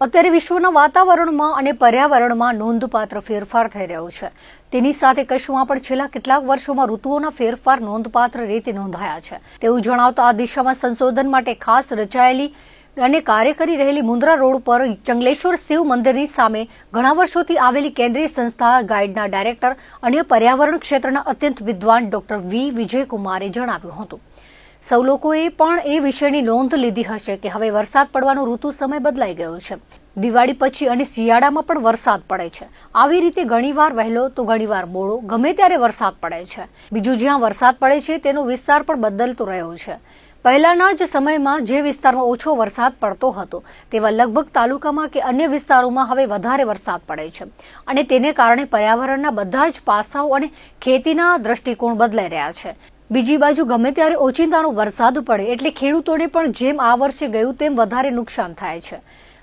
અત્યારે વિશ્વના વાતાવરણમાં અને પર્યાવરણમાં નોંધપાત્ર ફેરફાર થઈ રહ્યો છે. તેની સાથે કચ્છમાં પણ છેલ્લા કેટલાક વર્ષોમાં ઋતુઓના ફેરફાર નોંધપાત્ર રીતે નોંધાયા છે. તેવું જણાવતા આ દિશામાં સંશોધન માટે ખાસ રચાયેલી અને કાર્ય કરી રહેલી મુન્દ્રા રોડ પર ચંગલેશ્વર શિવ મંદિરની સામે ઘણા વર્ષોથી આવેલી કેન્દ્રીય સંસ્થા ગાઈડના ડાયરેક્ટર અને પર્યાવરણ ક્ષેત્રના અત્યંત વિદ્વાન ડોક્ટર વી. વિજયકુમારે જણાવ્યું હતું. સૌ લોકોએ પણ એ વિષયની નોંધ લીધી હશે કે હવે વરસાદ પડવાનો ઋતુ સમય બદલાઈ ગયો છે. દિવાળી પછી અને શિયાળામાં પણ વરસાદ પડે છે. આવી રીતે ઘણીવાર વહેલો તો ઘણીવાર મોડો, ગમે ત્યારે વરસાદ પડે છે. બીજું જ્યાં વરસાદ પડે છે તેનો વિસ્તાર પણ બદલતો રહ્યો છે. પહેલાના જ સમયમાં જે વિસ્તારમાં ઓછો વરસાદ પડતો હતો, તેવા લગભગ તાલુકામાં કે અન્ય વિસ્તારોમાં હવે વધારે વરસાદ પડે છે. અને તેને કારણે પર્યાવરણના બધા જ પાસાઓ અને ખેતીના દ્રષ્ટિકોણ બદલાઈ રહ્યા છે. બીજી બાજુ ગમે ત્યારે ઓચિંતાનો વરસાદ પડે એટલે ખેડૂતોને પણ જેમ આ વર્ષે ગયું તેમ વધારે નુકસાન થાય છે.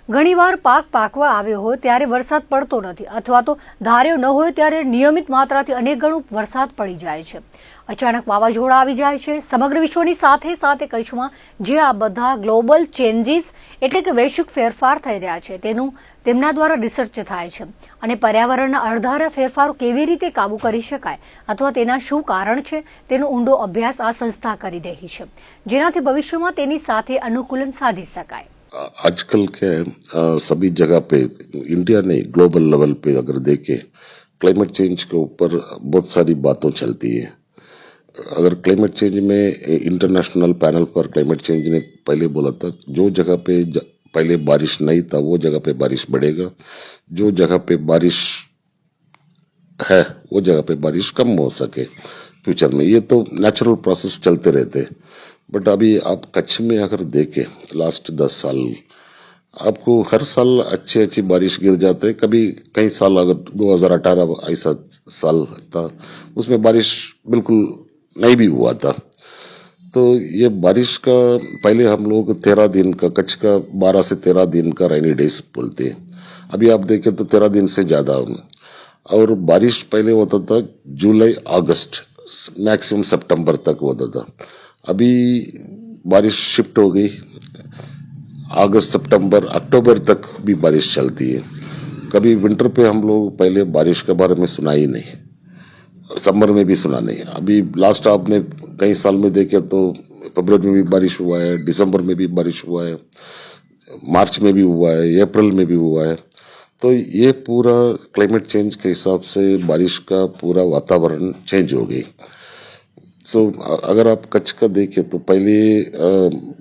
ઘણીવાર પાક પાકવા આવ્યો હોય ત્યારે વરસાદ પડતો નથી અથવા તો ધાર્યો ન હોય ત્યારે નિયમિત માત્રાથી અનેક ગણું વરસાદ પડી જાય છે. અચાનક વાવાઝોડા આવી જાય છે. સમગ્ર વિશ્વની સાથે સાથે કચ્છમાં જે આ બધા ગ્લોબલ ચેન્જીસ એટલે કે વૈશ્વિક ફેરફાર થઈ રહ્યા છે તેનું તેમના દ્વારા રિસર્ચ થાય છે. અને પર્યાવરણના અણધારા ફેરફારો કેવી રીતે કાબુ કરી શકાય અથવા તેના શું કારણ છે તેનો ઊંડો અભ્યાસ આ સંસ્થા કરી રહી છે. જેનાથી ભવિષ્યમાં તેની સાથે અનુકૂલન સાધી શકાય. आजकल के सभी जगह पे, इंडिया नहीं ग्लोबल लेवल पे अगर देखें, क्लाइमेट चेंज के ऊपर बहुत सारी बातों चलती है। अगर क्लाइमेट चेंज में इंटरनेशनल पैनल पर क्लाइमेट चेंज ने पहले बोला था, जो जगह पे पहले बारिश नहीं था, वो जगह पे बारिश बढ़ेगा। जो जगह पे बारिश है, वो जगह पे बारिश कम हो सके फ्यूचर में। ये तो नेचुरल प्रोसेस चलते रहते बट अभी आप कच्छ में अगर देखें लास्ट दस साल, आपको हर साल अच्छी अच्छी बारिश गिर जाते हैं। कभी कई साल अगर 2018 ऐसा साल था, उसमें बारिश बिल्कुल नहीं भी हुआ था। तो ये बारिश का पहले हम लोग तेरह दिन का, कच्छ का बारह से तेरह दिन का रेनी डेज़ बोलते हैं। अभी आप देखें तो तेरह दिन से ज़्यादा। और बारिश पहले होता था जुलाई, अगस्त मैक्सिमम सितंबर तक होता था। अभी बारिश शिफ्ट हो गई। अगस्त सितंबर अक्टूबर तक भी बारिश चलती है। कभी विंटर पे हम लोग पहले बारिश के बारे में सुना ही नहीं। समर में भी सुना नहीं। अभी लास्ट आपने कई साल में देखे तो फरवरी में भी बारिश हुआ है दिसंबर में भी बारिश हुआ है मार्च में भी हुआ है अप्रैल में भी हुआ है। तो ये पूरा क्लाइमेट चेंज के हिसाब से बारिश का पूरा वातावरण चेंज हो गई। सो so, अगर आप कच्छ का देखें तो पहले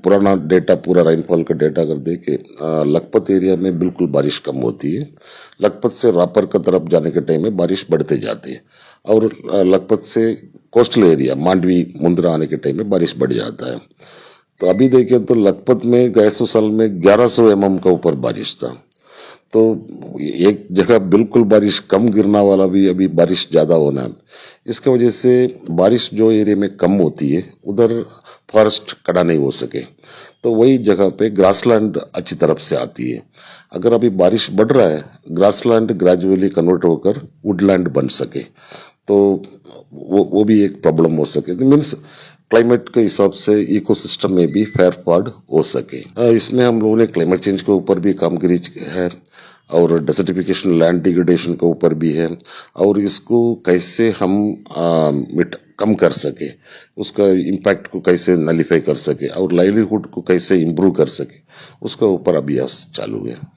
पुराना डेटा पूरा रेनफॉल का डेटा अगर देखें लखपत एरिया में बिल्कुल बारिश कम होती है। लखपत से रापर का तरफ़ जाने के टाइम में बारिश बढ़ते जाती है। और लखपत से कोस्टल एरिया मांडवी मुंद्रा आने के टाइम में बारिश बढ़ जाता है। तो अभी देखें तो लखपत में गए साल में 1100 सौ का ऊपर बारिश था। तो एक जगह बिल्कुल बारिश, कम गिरना वाला भी अभी बारिश ज़्यादा होना है। इसके वजह से बारिश जो एरिया में कम होती है, उधर फॉरेस्ट कड़ा नहीं हो सके। तो वही जगह पे ग्रासलैंड अच्छी तरफ़ से आती है। अगर अभी बारिश बढ़ रहा है, ग्रासलैंड ग्रेजुअली कन्वर्ट होकर वुडलैंड बन सके। तो वो वो भी एक प्रॉब्लम हो सके। मीन्स क्लाइमेट के हिसाब से इकोसिस्टम में भी फेयर फॉर्ड हो सके। इसमें हम लोगों ने क्लाइमेट चेंज के ऊपर भी काम करी है और डेसर्टिफिकेशन लैंड डिग्रेडेशन के ऊपर भी है और इसको कैसे हम आ, मिट कम कर सके उसका इम्पैक्ट को कैसे नलीफाई कर सके और लाइवलीहुड को कैसे इम्प्रूव कर सके उसका ऊपर अभ्यास चालू है।